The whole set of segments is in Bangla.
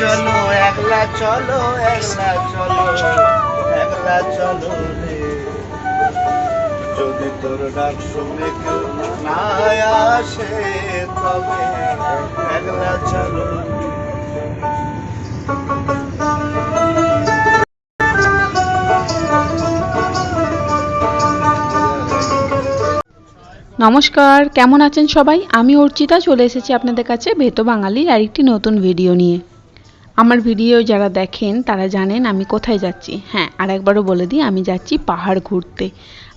চলো, একলা চলো একলা চলো একলা চলো রে। যদি তোর ডাক শুনে কেউ না আসে, তবে একলা চলো। নমস্কার, কেমন আছেন সবাই? আমি অর্চিতা, চলে এসেছি আপনাদের কাছে ভেতো বাঙালির আরেকটি নতুন ভিডিও নিয়ে। আমার ভিডিও যারা দেখেন, তারা জানেন আমি কোথায় যাচ্ছি। হ্যাঁ আর একবারও বলে দিই, আমি যাচ্ছি পাহাড় ঘুরতে।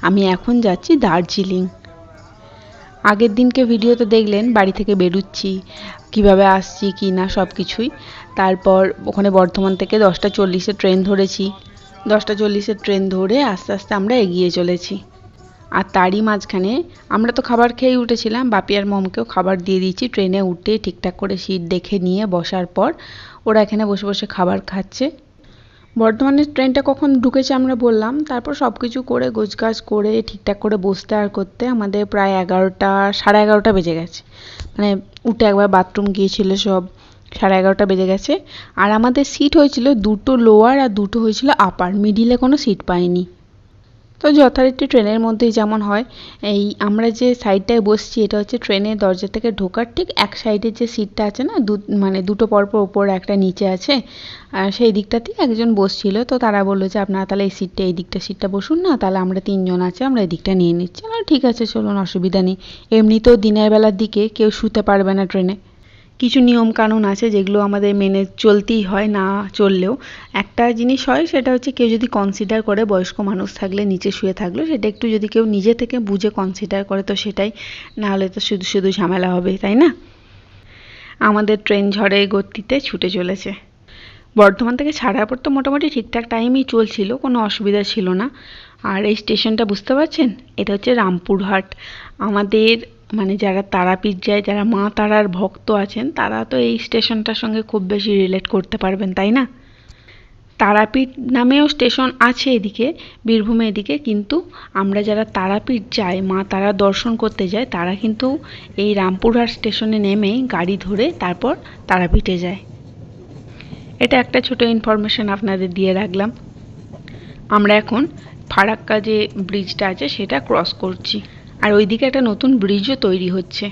আমি এখন যাচ্ছি দার্জিলিং। আগের দিনকে ভিডিওতে দেখলেন, বাড়ি থেকে বেরুচ্ছি, কীভাবে আসছি, কি না সব কিছুই তারপর ওখানে বর্ধমান থেকে দশটা চল্লিশে ট্রেন ধরেছি। দশটা চল্লিশে ট্রেন ধরে আস্তে আস্তে আমরা এগিয়ে চলেছি। আর তারই মাঝখানে আমরা তো খাবার খেয়েই উঠেছিলাম, বাপি আর মমকেও খাবার দিয়ে দিয়েছি। ট্রেনে উঠে ঠিকঠাক করে সিট দেখে নিয়ে বসার পর ওরা এখানে বসে বসে খাবার খাচ্ছে। বর্ধমানের ট্রেনটা কখন ঢুকেছে আমরা বললাম। তারপর সব কিছু করে, গোছগাছ করে, ঠিকঠাক করে বসতে আর করতে আমাদের প্রায় এগারোটা, সাড়ে এগারোটা বেজে গেছে। মানে উঠে একবার বাথরুম গিয়েছিল সব, সাড়ে এগারোটা বেজে গেছে। আর আমাদের সিট হয়েছিল দুটো লোয়ার আর দুটো হয়েছিল আপার মিডিলে কোনো সিট পাইনি। তো যথারীতি ট্রেনের মধ্যেই যেমন হয়, এই আমরা যে সাইডটায় বসছি, এটা হচ্ছে ট্রেনের দরজা থেকে ঢোকার ঠিক এক সাইডের যে সিটটা আছে না, দু মানে দুটো পরপর ওপর একটা নিচে আছে, আর সেই দিকটাতেই একজন বসছিল। তো তারা বলল যে, আপনারা তাহলে এই সিটটা এই দিকটা সিটটা বসুন না, তাহলে আমরা তিনজন আছে, আমরা এই দিকটা নিয়ে নিচ্ছি। না ঠিক আছে, চলুন, অসুবিধা নেই। এমনিতেও দিনের বেলার দিকে কেউ শুতে পারবে না ট্রেনে। কিছু নিয়ম কানুন আছে যেগুলো আমাদের মেনে চলতেই হয়, না চললেও। একটা জিনিস হয়, সেটা হচ্ছে কেউ যদি কনসিডার করে বয়স্ক মানুষ থাকলে, নিচে শুয়ে থাকল সেটা একটু যদি কেউ নিজে থেকে বুঝে কনসিডার করে, তো সেটাই। না হলে তো শুধু শুধু ঝামেলা হবে, তাই না? আমাদের ট্রেন ঝড়ে গতিতে ছুটে চলেছে। বর্ধমান থেকে ছাড়ার পর তো মোটামুটি ঠিকঠাক টাইমেই চলছিল, কোনো অসুবিধা ছিল না। আর এই স্টেশনটা বুঝতে পারছেন? এটা হচ্ছে রামপুরহাট। আমাদের মানে যারা তারাপীঠ যায়, যারা মা তারার ভক্ত আছেন, তারা তো এই স্টেশনটার সঙ্গে খুব বেশি রিলেট করতে পারবেন, তাই না? তারাপীঠ নামেও স্টেশন আছে এদিকে, বীরভূমে এদিকে, কিন্তু আমরা যারা তারাপীঠ যাই, মা তারা দর্শন করতে যায়, তারা কিন্তু এই রামপুরহাট স্টেশনে নেমে গাড়ি ধরে তারপর তারাপীঠে যায়। এটা একটা ছোট ইনফরমেশন আপনাদের দিয়ে রাখলাম। আমরা এখন ফারাক্কা যে ব্রিজটা আছে, সেটা ক্রস করছি। আর ওইদিকে একটা নতুন ব্রিজও তৈরি হচ্ছে।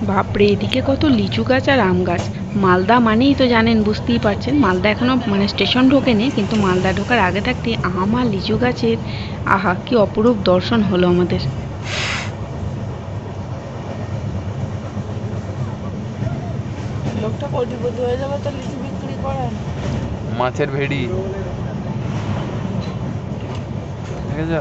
বাপরে, এদিকে কত লিচু গাছ আর আম গাছ। মালদা মানেই তো জানেন, বুঝতেই পারছেন। মালদা এখনও মানে স্টেশন ঢোকেনি, কিন্তু মালদা ঢোকার আগে থাকতে আম আর লিচু গাছের আহা, কি অপরূপ দর্শন হলো আমাদের। লোকটা কোটিপতি হয়ে যাবে তো লিচু বিক্রি করে মাছের ভেড়ি ঠিক আছে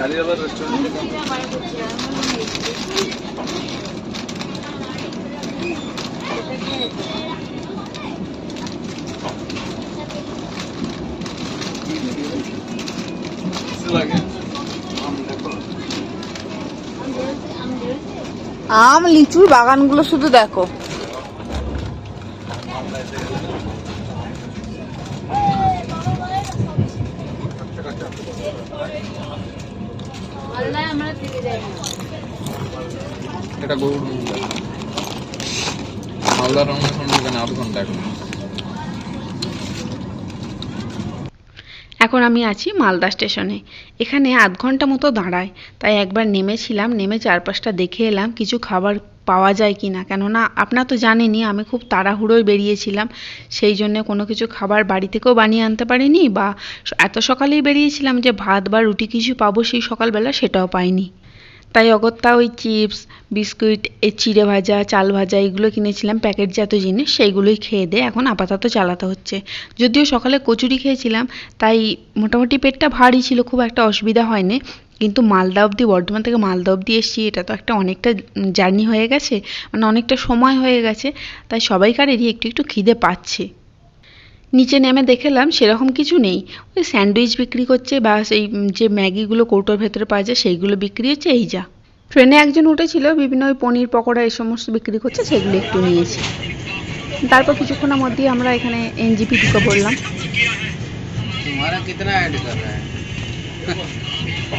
রেস্টুরেন্ট আম লিচুর বাগানগুলো শুধু দেখো। এটা গরুর আধ ঘণ্টা এখন এখন আমি আছি মালদা স্টেশনে। এখানে আধ ঘণ্টা মতো দাঁড়ায়, তাই একবার নেমেছিলাম, নেমে চারপাশটা দেখে এলাম, কিছু খাবার পাওয়া যায় কি না কেননা আপনারা তো জানেনই, আমি খুব তাড়াহুড়োয় বেরিয়েছিলাম। সেই জন্য কোনো কিছু খাবার বাড়ি থেকেও বানিয়ে আনতে পারিনি বা এত সকালেই বেরিয়েছিলাম যে ভাত বা রুটি কিছু পাবো সেই সকালবেলা সেটাও পাইনি। তাই অগত্যা ওই চিপস, বিস্কুট এই চিড়ে ভাজা, চাল ভাজা এগুলো কিনেছিলাম, প্যাকেটজাত জিনিস, সেইগুলোই খেয়ে দিয়ে এখন আপাতত চালাতে হচ্ছে। যদিও সকালে কচুরি খেয়েছিলাম, তাই মোটামুটি পেটটা ভারী ছিল, খুব একটা অসুবিধা হয়নি। কিন্তু মালদা অবধি, বর্ধমান থেকে মালদা অবধি এসেছি, এটা তো একটা অনেকটা জার্নি হয়ে গেছে মানে অনেকটা সময় হয়ে গেছে, তাই সবাইকারেরই একটু একটু খিদে পাচ্ছে। নিচে নেমে দেখলাম সেরকম কিছু নেই, ওই স্যান্ডউইচ বিক্রি করছে, বা সেই যে ম্যাগিগুলো কৌটোর ভেতরে পাওয়া যায়, সেইগুলো বিক্রি হচ্ছে, এই যা। ট্রেনে একজন উঠেছিল, বিভিন্ন ওই পনির পকোড়া, এই সমস্ত বিক্রি করছে, সেগুলো একটু নিয়েছি। তারপর কিছুক্ষণের মধ্যেই আমরা এখানে এনজিপি ঢুকে পড়লাম।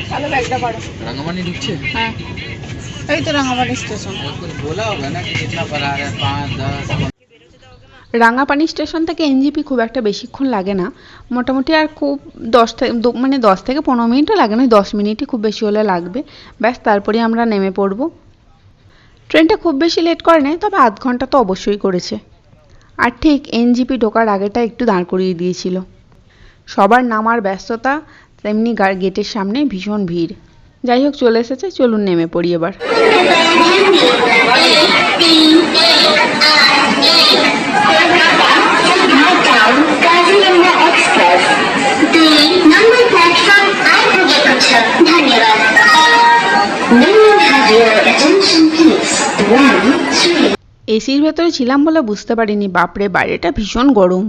চলো ঢুকছে? হ্যাঁ। এই তো স্টেশন। বলা হবে না কিতনা পড়া 5 10 রাঙাপানি স্টেশন থেকে এনজিপি খুব একটা বেশিক্ষণ লাগে না। মোটামুটি আর খুব দশ থেকে মানে দশ থেকে পনেরো মিনিটও লাগে না দশ মিনিটই খুব বেশি হলে লাগবে। ব্যাস তারপরে আমরা নেমে পড়ব। ট্রেনটা খুব বেশি লেট করে নেয় তবে আধ ঘণ্টা তো অবশ্যই করেছে। আর ঠিক এনজিপি ঢোকার আগেটা একটু দাঁড় করিয়ে দিয়েছিল। সবার নামার ব্যস্ততা তেমনি গেটের সামনে ভীষণ ভিড়। যাই হোক, চলে এসেছে, চলুন নেমে পড়ি এবার। এসির ভেতরে ছিলাম বলে বুঝতে পারিনি। বাপরে, বাইরেটা ভীষণ গরম।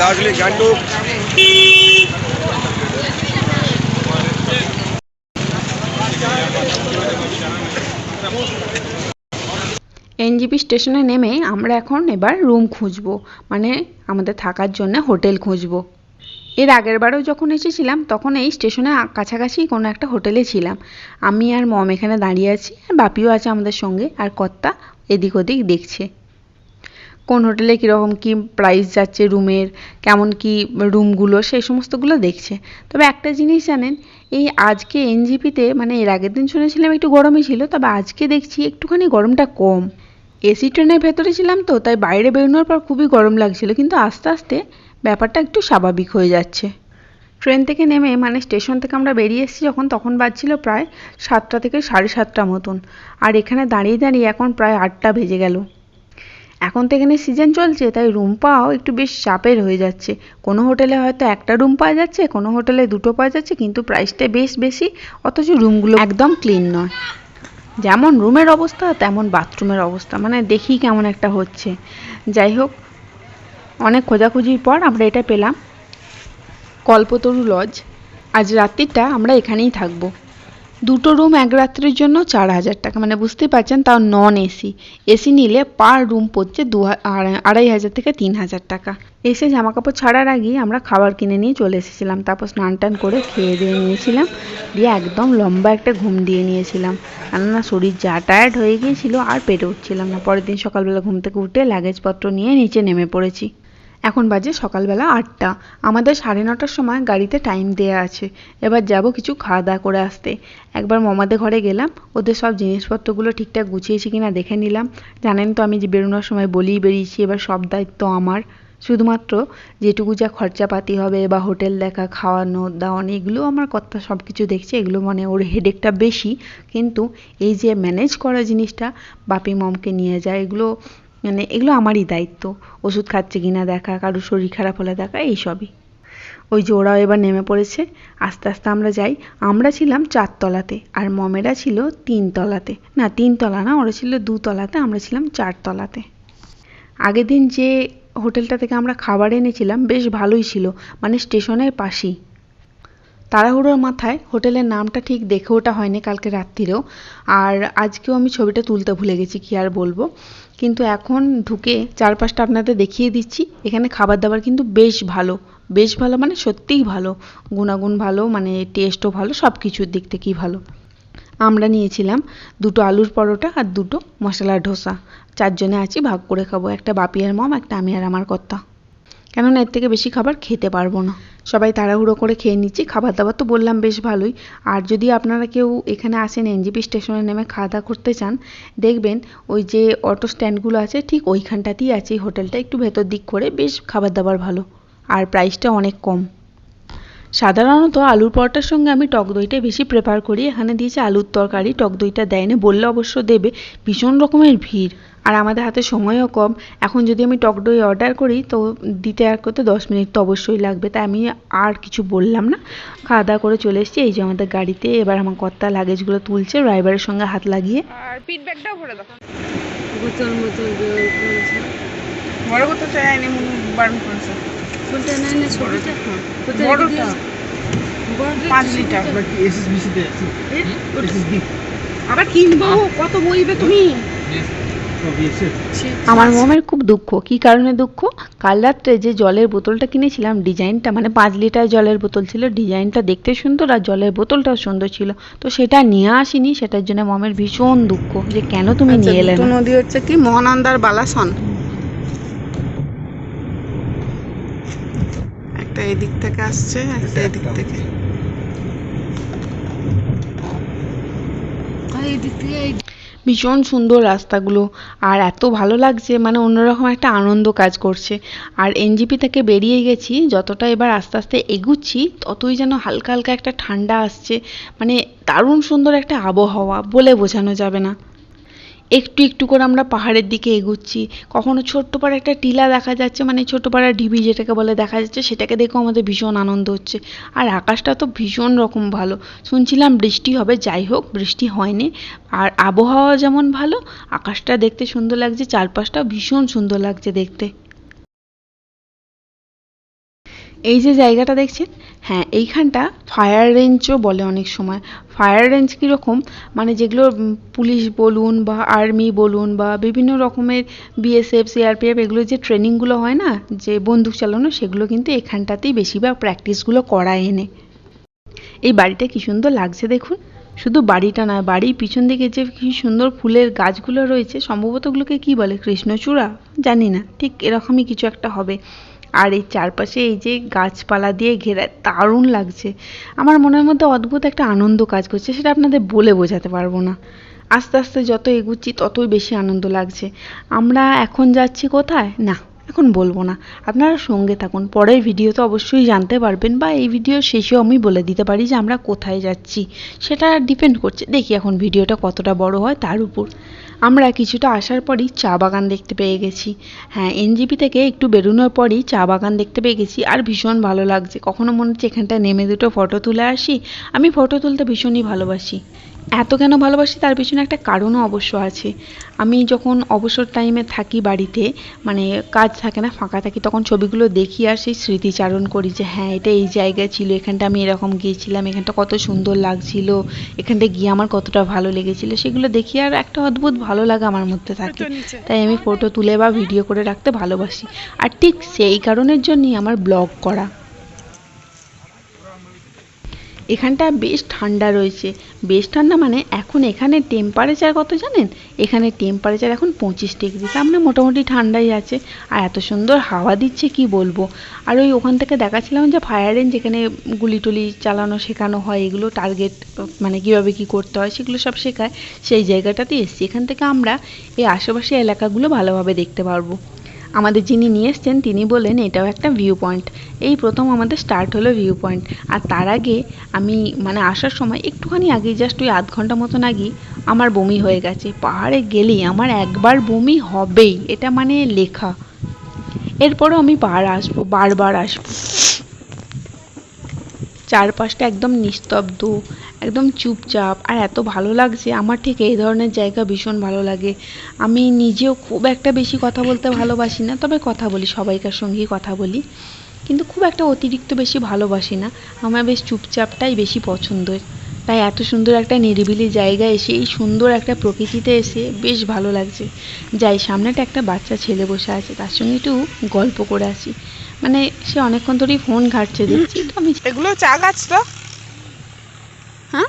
দার্জিলিং গ্যান্ডুক এনজিপি স্টেশনে নেমে আমরা এখন এবার রুম খুঁজবো মানে আমাদের থাকার জন্য হোটেল খুঁজবো। এর আগের বারেও যখন এসেছিলাম, তখন এই স্টেশনে কাছাকাছি কোনো একটা হোটেলে ছিলাম। আমি আর মম এখানে দাঁড়িয়ে আছি, আর বাপিও আছে আমাদের সঙ্গে, আর কর্তা এদিক ওদিক দেখছে। কোন হোটেলে কীরকম কী প্রাইস যাচ্ছে রুমের, কেমন কি রুমগুলো, সেই সমস্তগুলো দেখছে। তবে একটা জিনিস জানেন, এই আজকে এনজিপিতে মানে এর আগের দিন শুনেছিলাম একটু গরমই ছিল, তবে আজকে দেখছি একটুখানি গরমটা কম। এসি ট্রেনের ভেতরে ছিলাম তো, তাই বাইরে বেরোনোর পর খুবই গরম লাগছিল, কিন্তু আস্তে আস্তে ব্যাপারটা একটু স্বাভাবিক হয়ে যাচ্ছে। ট্রেন থেকে নেমে মানে স্টেশন থেকে আমরা বেরিয়ে এসেছি যখন, তখন বাজছিল প্রায় সাতটা থেকে সাড়ে সাতটা মতন। আর এখানে দাঁড়িয়ে দাঁড়িয়ে এখন প্রায় আটটা বেজে গেল। এখন তো এখানে সিজন চলছে, তাই রুম পাওয়াও একটু বেশ চাপের হয়ে যাচ্ছে। কোনো হোটেলে হয়তো একটা রুম পাওয়া যাচ্ছে, কোনো হোটেলে দুটো পাওয়া যাচ্ছে, কিন্তু প্রাইসটা বেশ বেশি, অথচ রুমগুলো একদম ক্লিন নয়। যেমন রুমের অবস্থা, তেমন বাথরুমের অবস্থা। মানে দেখি কেমন একটা হচ্ছে। যাই হোক, অনেক খোঁজাখুঁজির পর আমরা এটা পেলাম। কল্পতরু লজ আজ রাত্রিটা আমরা এখানেই থাকব। দুটো রুম এক রাত্রির জন্য চার হাজার টাকা। মানে বুঝতেই পারছেন, তাও নন এসি এসি নিলে পার রুম পড়ছে দু আড়াই- হাজার থেকে তিন হাজার টাকা। এসে জামা কাপড় ছাড়ার আগেই আমরা খাবার কিনে নিয়ে চলে এসেছিলাম। তারপর স্নান টান করে খেয়ে দিয়ে নিয়েছিলাম। দিয়ে একদম লম্বা একটা ঘুম দিয়ে নিয়েছিলাম। কেননা শরীর যা টায়ার্ড হয়ে গিয়েছিল আর পেটে উঠছিলাম না। পরের দিন সকালবেলা ঘুম থেকে উঠে লাগেজপত্র নিয়ে নিচে নেমে পড়েছি। এখন বাজে সকালবেলা আটটা। আমাদের সাড়ে নটার সময় গাড়িতে টাইম দেয়া আছে। এবার যাব কিছু খাওয়া দাওয়া করে আসতে। একবার মমাদের ঘরে গেলাম। ওদের সব জিনিসপত্রগুলো ঠিকঠাক গুছিয়েছি কিনা দেখে নিলাম। জানেন তো আমি যে বেরোনোর সময় বলেই বেরিয়েছি, এবার সব দায়িত্ব আমার। শুধুমাত্র যেটুকু যা খরচাপাতি হবে বা হোটেল দেখা, খাওয়ানো দাওয়ানো এগুলো আমার কথা সব কিছু দেখছে, এগুলো মানে ওর হেডেকটা বেশি। কিন্তু এই যে ম্যানেজ করা জিনিসটা বাপি মমকে নিয়ে যায়, এগুলো মানে এগুলো আমারই দায়িত্ব। ওষুধ খাচ্ছে কিনা দেখা কারোর শরীর খারাপ হলে দেখা এইসবই ওই যে ওরাও এবার নেমে পড়েছে। আস্তে আস্তে আমরা যাই। আমরা ছিলাম চারতলাতে আর মমেরা ছিল তিনতলাতে না তিনতলা না, ওরা ছিল দুতলাতে আমরা ছিলাম চারতলাতে আগের দিন যে হোটেলটা থেকে আমরা খাবার এনেছিলাম, বেশ ভালোই ছিল। মানে স্টেশনের পাশেই। তাড়াহুড়োর মাথায় হোটেলের নামটা ঠিক দেখে ওটা হয়নি কালকে রাত্রিরেও। আর আজকেও আমি ছবিটা তুলতে ভুলে গেছি, কি আর বলব। কিন্তু এখন ঢুকে চারপাশটা আপনাদের দেখিয়ে দিচ্ছি। এখানে খাবার দাবার কিন্তু বেশ ভালো। বেশ ভালো মানে সত্যিই ভালো। গুণাগুণ ভালো মানে টেস্টও ভালো সব কিছুর দিক থেকেই ভালো। আমরা নিয়েছিলাম দুটো আলুর পরোটা আর দুটো মশলার ধোসা। চারজনে আছি, ভাগ করে খাব। একটা বাপি আর মম, একটা আমি আর আমার কর্তা। কেননা এর থেকে বেশি খাবার খেতে পারব না। সবাই তাড়াহুড়ো করে খেয়ে নিচ্ছি খাবার দাবার তো বললাম বেশ ভালোই। আর যদি আপনারা কেউ এখানে আসেন এনজিপি স্টেশনে নেমে খাওয়া দাওয়া করতে চান, দেখবেন ওই যে অটো স্ট্যান্ডগুলো আছে, ঠিক ওইখানটাতেই আছে হোটেলটা, একটু ভেতর দিক করে বেশ খাবার দাবার ভালো। আর প্রাইসটা অনেক কম। সাধারণত আলুর পরোটার সঙ্গে আমি টক দইটাই বেশি প্রেফার করি। এখানে দিয়েছে আলুর তরকারি টক দইটা দেয়নি বললে অবশ্য দেবে। ভীষণ রকমের ভিড়। আর আমাদের হাতে সময়ও কম। এখন যদি আমি টক দই অর্ডার করি তো দিতে আর করতে দশ মিনিট তো অবশ্যই লাগবে। তাই আমি আর কিছু বললাম না। খাওয়া দাওয়া করে চলে এসেছি। এই যে আমাদের গাড়িতে এবার আমার কর্তা লাগেজগুলো তুলছে ড্রাইভারের সঙ্গে হাত লাগিয়ে। আর পিট ব্যাগটাও ভরে দাও। বোতল বড় কথা চাইনি মুনু বারণ করেছে। কোনটা নেয় না ছোটটা বড়টা? পাঁচ লিটার। এসএসবিসিতে আছে। এসএসবি আবার কিনবো? কত বইবে তুমি? আমার মোমের খুব দুঃখ। কি কারণে দুঃখ? কাল রাত্রে যে জলের বোতলটা কিনেছিলাম ডিজাইনটা মানে পাঁচ লিটার জলের বোতল ছিল ডিজাইনটা দেখতে সুন্দর আর জলের বোতলটাও সুন্দর ছিল। তো সেটা নিয়ে আসিনি সেটার জন্য মমের ভীষণ দুঃখ। যে কেন তুমি নিয়ে এলে নদী হচ্ছে কি? মহানন্দার বালাসন। একটা এদিক থেকে আসছে একটা এদিক থেকে। এই দিক থেকে ভীষণ সুন্দর রাস্তাগুলো আর এত ভালো লাগছে মানে অন্যরকম একটা আনন্দ কাজ করছে। আর এনজিপি থেকে বেরিয়ে গেছি যতটা এবার আস্তে আস্তে এগুচ্ছি ততই যেন হালকা হালকা একটা ঠান্ডা আসছে। মানে দারুণ সুন্দর একটা আবহাওয়া বলে বোঝানো যাবে না। একটু একটু করে আমরা পাহাড়ের দিকে এগুচ্ছি। কখনো ছোট্ট পাড়া একটা টিলা দেখা যাচ্ছে মানে ছোট্ট পাড়া ঢিবি যেটাকে বলে দেখা যাচ্ছে, সেটাকে দেখেও আমাদের ভীষণ আনন্দ হচ্ছে। আর আকাশটা তো ভীষণ রকম ভালো। শুনছিলাম বৃষ্টি হবে, যাই হোক, বৃষ্টি হয়নি। আর আবহাওয়া যেমন ভালো, আকাশটা দেখতে সুন্দর লাগছে চারপাশটা ভীষণ সুন্দর লাগছে দেখতে। এই যে জায়গাটা দেখছেন হ্যাঁ এইখানটা ফায়ার রেঞ্জও বলে অনেক সময়। ফায়ার রেঞ্জ কীরকম? মানে যেগুলো পুলিশ বলুন বা আর্মি বলুন বা বিভিন্ন রকমের বিএসএফ সিআরপিএফ এগুলো যে ট্রেনিংগুলো হয় না, যে বন্দুক চালানো, সেগুলো কিন্তু এখানটাতেই বেশিরভাগ প্র্যাকটিসগুলো করায় এনে। এই বাড়িটা কি সুন্দর লাগছে দেখুন। শুধু বাড়িটা নয় বাড়ির পিছন দিকে যে কি সুন্দর ফুলের গাছগুলো রয়েছে, সম্ভবত ওগুলোকে কী বলে, কৃষ্ণচূড়া? জানি না, ঠিক এরকমই কিছু একটা হবে। আর এই চারপাশে এই যে গাছপালা দিয়ে ঘেরা, দারুণ লাগছে। আমার মনের মধ্যে অদ্ভুত একটা আনন্দ কাজ করছে, সেটা আপনাদের বলে বোঝাতে পারব না। আস্তে আস্তে যত এগুচ্ছি, ততই বেশি আনন্দ লাগছে। আমরা এখন যাচ্ছি কোথায়? না। এখন বলব না। আপনারা সঙ্গে থাকুন। পরের ভিডিও তো অবশ্যই জানতে পারবেন বা এই ভিডিও শেষেও আমি বলে দিতে পারি যে আমরা কোথায় যাচ্ছি। সেটা ডিপেন্ড করছে। দেখি এখন ভিডিওটা কতটা বড় হয় তার উপর। আমরা কিছুটা আসার পরই চা বাগান দেখতে পেয়ে গেছি। হ্যাঁ এনজিপি থেকে একটু বেরোনোর পরই চা বাগান দেখতে পেয়ে গেছি। আর ভীষণ ভালো লাগছে। কখনো মনে হচ্ছে এখানটায় নেমে দুটো ফটো তুলে আসি? আমি ফটো তুলতে ভীষণই ভালোবাসি। এত কেন ভালোবাসি? তার পিছনে একটা কারণও অবশ্য আছে। আমি যখন অবসর টাইমে থাকি বাড়িতে মানে কাজ থাকে না ফাঁকা থাকি তখন ছবিগুলো দেখি আর সেই স্মৃতিচারণ করি যে হ্যাঁ এটা এই জায়গায় ছিল এখানটা আমি এরকম গিয়েছিলাম এখানটা কত সুন্দর লাগছিল এখানটা গিয়ে আমার কতটা ভালো লেগেছিল সেগুলো দেখি আর একটা অদ্ভুত ভালো লাগা আমার মধ্যে থাকে। তাই আমি ফটো তুলে বা ভিডিও করে রাখতে ভালোবাসি। আর ঠিক সেই কারণের জন্যই আমার ব্লগ করা। এখানটা বেশ ঠান্ডা রয়েছে। বেশ ঠান্ডা মানে এখন এখানে টেম্পারেচার কত জানেন? এখানে টেম্পারেচার এখন পঁচিশ ডিগ্রি তার মানে মোটামুটি ঠান্ডাই আছে। আর এত সুন্দর হাওয়া দিচ্ছে কি বলব? আর ওই ওখান থেকে দেখাচ্ছিলাম যে ফায়ার রেঞ্জ যেখানে গুলি টুলি চালানো, শেখানো হয়, এগুলো টার্গেট মানে কীভাবে কী করতে হয়, সেগুলো সব শেখায়। সেই জায়গাটাতে এসছি। এখান থেকে আমরা এই আশেপাশে এলাকাগুলো ভালোভাবে দেখতে পারব। আমাদের যিনি নিয়ে এসছেন, তিনি বলেন এটাও একটা ভিউ পয়েন্ট এই প্রথম আমাদের স্টার্ট হলো ভিউ পয়েন্ট আর তার আগে আমি মানে আসার সময় একটুখানি আগে জাস্ট ওই আধ ঘণ্টা মতন আগে আমার বমি হয়ে গেছে। পাহাড়ে গেলেই আমার একবার বমি হবেই, এটা মানে লেখা। এরপরও আমি পাহাড় আসব, বারবার আসব। চারপাশটা একদম নিস্তব্ধ, একদম চুপচাপ। আর এত ভালো লাগছে, আমার ঠিক এই ধরনের জায়গা ভীষণ ভালো লাগে। আমি নিজেও খুব একটা বেশি কথা বলতে ভালোবাসি না, তবে কথা বলি, সবাইকার সঙ্গেই কথা বলি। কিন্তু খুব একটা অতিরিক্ত বেশি ভালোবাসি না, আমার বেশ চুপচাপটাই বেশি পছন্দের। তাই এত সুন্দর একটা নিরিবিলি জায়গায় এসে, এই সুন্দর একটা প্রকৃতিতে এসে বেশ ভালো লাগছে। যাই, সামনেটা একটা বাচ্চা ছেলে বসে আছে, তার সঙ্গে একটু গল্প করে আসি। মানে সে অনেকক্ষণ ধরেই ফোন ঘাটছে দেখছি তো আমি এগুলো চা গাছ তো। হ্যাঁ?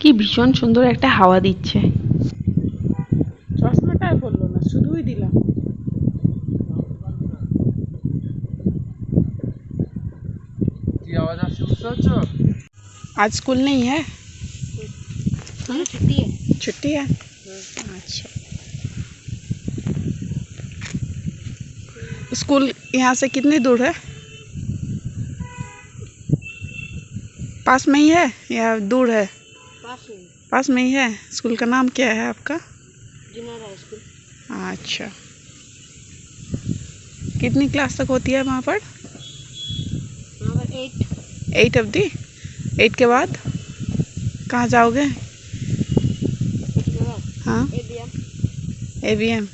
কি ভীষণ সুন্দর একটা হাওয়া দিচ্ছে। आज स्कूल नहीं है? छुट्टी है। छुट्टी है? अच्छा। स्कूल यहाँ से कितनी दूर है? पास में ही है या दूर है? पास में। पास में ही है। स्कूल का नाम क्या है आपका? स्कूल। अच्छा। कितनी क्लास तक होती है वहाँ पर? वहाँ पर eight eight of the eight के बाद? कहाँ जाओगे? हाँ? ए बी एम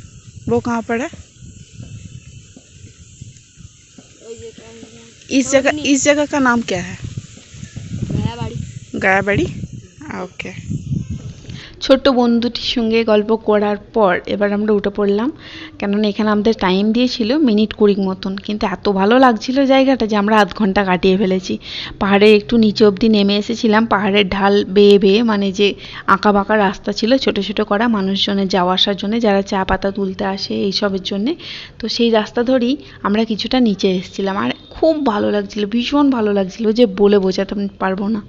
वो कहाँ पर है? इस जगह इस जगह का नाम क्या है? गया बड़ी ओके ছোট্ট বন্ধুটির সঙ্গে গল্প করার পর এবার আমরা উঠে পড়লাম। কেননা এখানে আমাদের টাইম দিয়েছিল মিনিট কুড়ির মতন। কিন্তু এত ভালো লাগছিল জায়গাটা যে আমরা আধ ঘণ্টা কাটিয়ে ফেলেছি। পাহাড়ের একটু নিচে অবধি নেমে এসেছিলাম। পাহাড়ের ঢাল বেয়ে বেয়ে মানে যে আঁকা বাঁকা রাস্তা ছিল, ছোট ছোট করা মানুষজনের যাওয়া আসার জন্য, যারা চা পাতা তুলতে আসে এইসবের জন্যে। তো সেই রাস্তা ধরেই আমরা কিছুটা নিচে এসেছিলাম। আর খুব ভালো লাগছিল, ভীষণ ভালো লাগছিল যে বলে বোঝাতে পারব না।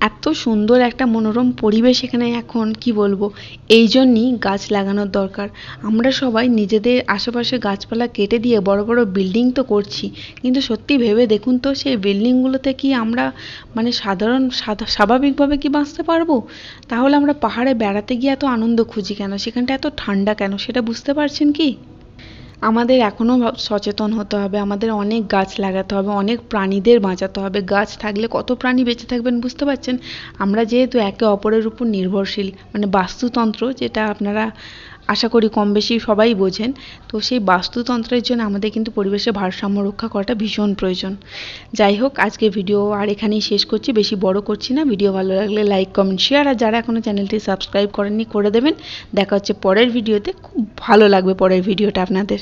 এত সুন্দর একটা মনোরম পরিবেশ এখানে এখন, কি বলব? এই জন্যই গাছ লাগানোর দরকার। আমরা সবাই নিজেদের আশেপাশে গাছপালা কেটে দিয়ে বড় বড় বিল্ডিং তো করছি। কিন্তু সত্যি ভেবে দেখুন তো, সেই বিল্ডিংগুলোতে কি আমরা মানে সাধারণ, সাধা- স্বাভাবিকভাবে কি বাঁচতে পারব? তাহলে আমরা পাহাড়ে বেড়াতে গিয়ে এত আনন্দ খুঁজি কেন? সেখানটা এত ঠান্ডা কেন? সেটা বুঝতে পারছেন কি? আমাদের এখনও সচেতন হতে হবে, আমাদের অনেক গাছ লাগাতে হবে, অনেক প্রাণীদের বাঁচাতে হবে। গাছ থাকলে কত প্রাণী বেঁচে থাকবেন বুঝতে পারছেন? আমরা যেহেতু একে অপরের উপর নির্ভরশীল মানে বাস্তুতন্ত্র যেটা আপনারা আশা করি কম বেশি সবাই বোঝেন। তো সেই বাস্তুতন্ত্রের জন্য আমাদের কিন্তু পরিবেশের ভারসাম্য রক্ষা করাটা ভীষণ প্রয়োজন। যাই হোক আজকে ভিডিও আর এখানেই শেষ করছি। বেশি বড় করছি না। ভিডিও ভালো লাগলে লাইক, কমেন্ট শেয়ার আর যারা এখনও চ্যানেলটি সাবস্ক্রাইব করেননি, করে দেবেন। দেখা হচ্ছে পরের ভিডিওতে। খুব ভালো লাগবে পরের ভিডিওটা আপনাদের।